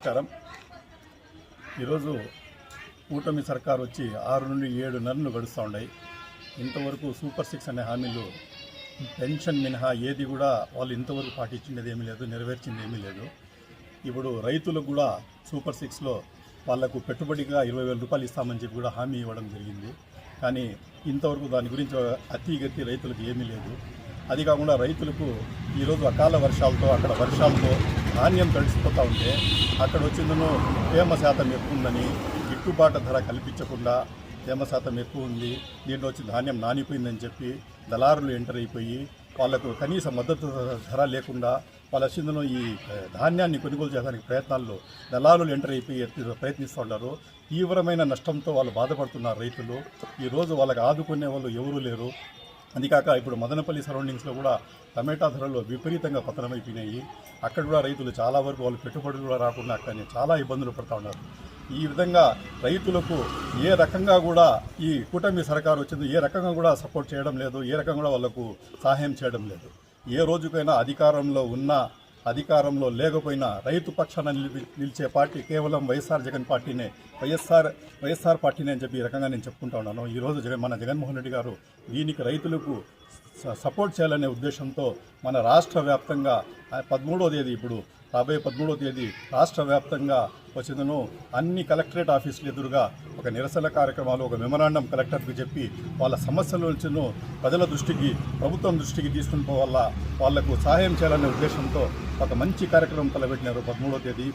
నమస్కారం. ఈరోజు కూటమి సర్కార్ వచ్చి ఆరు నుండి ఏడు నెలలు గడుస్తూ ఉన్నాయి. ఇంతవరకు సూపర్ సిక్స్ అనే హామీలు పెన్షన్ మినహా ఏది కూడా వాళ్ళు ఇంతవరకు పాటించింది ఏమీ లేదు నెరవేర్చింది ఏమీ లేదు. ఇప్పుడు రైతులకు కూడా సూపర్ సిక్స్లో వాళ్ళకు పెట్టుబడిగా ఇరవై వేల రూపాయలు ఇస్తామని చెప్పి కూడా హామీ ఇవ్వడం జరిగింది. కానీ ఇంతవరకు దాని గురించి అతిగతి రైతులకు ఏమీ లేదు. అది కాకుండా రైతులకు ఈరోజు అకాల వర్షాలతో అక్కడ వర్షాలతో ధాన్యం తడిసిపోతూ ఉంటే అక్కడ వచ్చిందను తేమ శాతం ఎక్కువ ఉందని గిట్టుబాటు ధర కల్పించకుండా తేమ శాతం ఎక్కువ ఉంది. దీంట్లో వచ్చి ధాన్యం నానిపోయిందని చెప్పి దళారులు ఎంటర్ అయిపోయి వాళ్ళకు కనీస మద్దతు ధర లేకుండా వాళ్ళ చిందులో ఈ ధాన్యాన్ని కొనుగోలు చేయడానికి ప్రయత్నాల్లో దళారులు ఎంటర్ అయిపోయి ఎత్తి- ప్రయత్నిస్తున్నారు తీవ్రమైన నష్టంతో వాళ్ళు బాధపడుతున్నారు రైతులు. ఈరోజు వాళ్ళకి ఆదుకునే వాళ్ళు ఎవరూ లేరు. అందుకాక ఇప్పుడు మదనపల్లి సరౌండింగ్స్లో కూడా టమాటా ధరలు విపరీతంగా పతనమైపోయినాయి. అక్కడ కూడా రైతులు చాలా వరకు వాళ్ళు పెట్టుబడులు కూడా రాకుండా అక్కడ చాలా ఇబ్బందులు పడుతూ ఉన్నారు. ఈ విధంగా రైతులకు ఏ రకంగా కూడా ఈ కూటమి సర్కారు వచ్చింది ఏ రకంగా కూడా సపోర్ట్ చేయడం లేదు ఏ రకంగా కూడా వాళ్ళకు సహాయం చేయడం లేదు. ఏ రోజుకైనా అధికారంలో ఉన్నా అధికారంలో లేకపోయినా రైతు పక్షాన నిలిచే పార్టీ కేవలం వైఎస్ఆర్ జగన్ పార్టీనే వైఎస్ఆర్ వైఎస్ఆర్ పార్టీనే అని చెప్పి ఈ రకంగా నేను చెప్పుకుంటా ఉన్నాను. ఈరోజు జగన్ మన జగన్మోహన్ రెడ్డి గారు దీనికి రైతులకు స- సపోర్ట్ చేయాలనే ఉద్దేశంతో మన రాష్ట్ర వ్యాప్తంగా పదమూడో తేదీ ఇప్పుడు రాబోయే పదమూడవ తేదీ రాష్ట్ర వ్యాప్తంగా వచ్చిందను అన్ని కలెక్టరేట్ ఆఫీసులు ఎదురుగా ఒక నిరసన కార్యక్రమాలు ఒక మెమరాండం కలెక్టర్కి చెప్పి వాళ్ళ సమస్యల నుంచిను ప్రజల దృష్టికి ప్రభుత్వం దృష్టికి తీసుకుని వల్ల వాళ్ళకు సహాయం చేయాలనే ఉద్దేశంతో ఒక మంచి కార్యక్రమం తలపెట్టినారు పదమూడో తేదీ.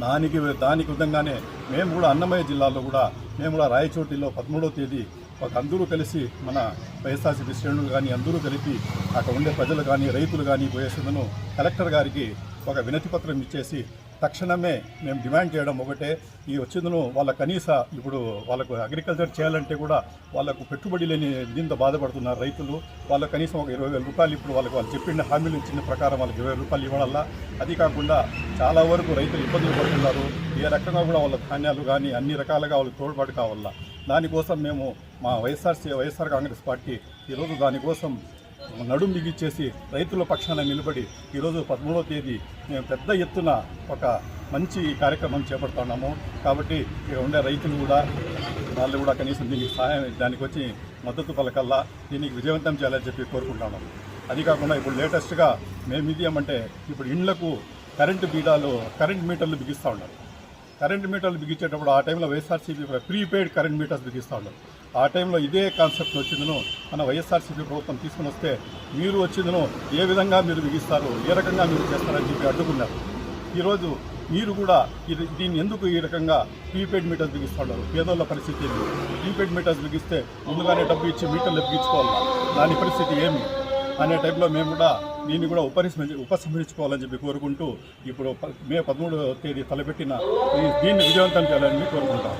దానికి దానికి విధంగానే మేము కూడా అన్నమయ్య జిల్లాలో కూడా మేము కూడా రాయచోటిలో పదమూడవ తేదీ ఒక అందరూ కలిసి మన వైఎస్ఆర్సీపీ శ్రేణులు కానీ అందరూ కలిపి అక్కడ ఉండే ప్రజలు కానీ రైతులు కానీ పోయేసిందను కలెక్టర్ గారికి ఒక వినతి పత్రం ఇచ్చేసి తక్షణమే మేము డిమాండ్ చేయడం ఒకటే. ఈ వచ్చిందను వాళ్ళ కనీస ఇప్పుడు వాళ్ళకు అగ్రికల్చర్ చేయాలంటే కూడా వాళ్ళకు పెట్టుబడి లేని దీంతో బాధపడుతున్నారు రైతులు. వాళ్ళ కనీసం ఒక ఇరవై వేల రూపాయలు ఇప్పుడు వాళ్ళకి వాళ్ళు చెప్పిన హామీలు ఇచ్చిన ప్రకారం వాళ్ళకి ఇరవై రూపాయలు ఇవ్వడల్లా అది కాకుండా చాలా వరకు రైతులు ఇబ్బందులు పడుతున్నారు. ఏ రకంగా కూడా వాళ్ళ ధాన్యాలు కానీ అన్ని రకాలుగా వాళ్ళకి తోడ్పాటు కావాలా దానికోసం మేము మా వైఎస్ఆర్సీ వైఎస్ఆర్ కాంగ్రెస్ పార్టీ ఈరోజు దానికోసం నడుం బిగిచ్చేసి రైతుల పక్షాన నిలబడి ఈరోజు పదమూడవ తేదీ మేము పెద్ద ఎత్తున ఒక మంచి కార్యక్రమం చేపడుతున్నాము. కాబట్టి ఇక్కడ ఉండే రైతులు కూడా వాళ్ళు కూడా కనీసం దీనికి సహాయం దానికి వచ్చి మద్దతు పలకల్లా దీనికి విజయవంతం చేయాలని చెప్పి కోరుకుంటున్నాము. అది కాకుండా ఇప్పుడు లేటెస్ట్గా మేము ఇది ఏమంటే ఇప్పుడు ఇండ్లకు కరెంటు బీడాలు కరెంట్ మీటర్లు బిగిస్తూ ఉన్నారు. కరెంట్ మీటర్లు బిగించేటప్పుడు ఆ టైంలో వైఎస్ఆర్సీపీ ప్రీపెయిడ్ కరెంట్ మీటర్స్ బిగిస్తూ ఉన్నారు. ఆ టైంలో ఇదే కాన్సెప్ట్ వచ్చిందను మన వైఎస్ఆర్సీపీ ప్రభుత్వం తీసుకుని వస్తే మీరు వచ్చిందను ఏ విధంగా మీరు బిగిస్తారు ఏ రకంగా మీరు చేస్తారని చెప్పి అడ్డుకున్నారు. ఈరోజు మీరు కూడా ఇది దీన్ని ఎందుకు ఈ రకంగా ప్రీపెయిడ్ మీటర్స్ బిగిస్తున్నారు పేదోళ్ళ పరిస్థితి ఏమి ప్రీపెయిడ్ మీటర్స్ బిగిస్తే ముందుగానే డబ్బు ఇచ్చి మీటర్లు బిగించుకోవాలి? దాని పరిస్థితి ఏమి? అనే టైంలో మేము కూడా దీన్ని కూడా ఉపరిస్మ ఉపసంహరించుకోవాలని చెప్పి కోరుకుంటూ ఇప్పుడు ప- మే పదమూడవ తేదీ తలపెట్టిన దీన్ని విజయవంతం చేయాలని కోరుకుంటాం.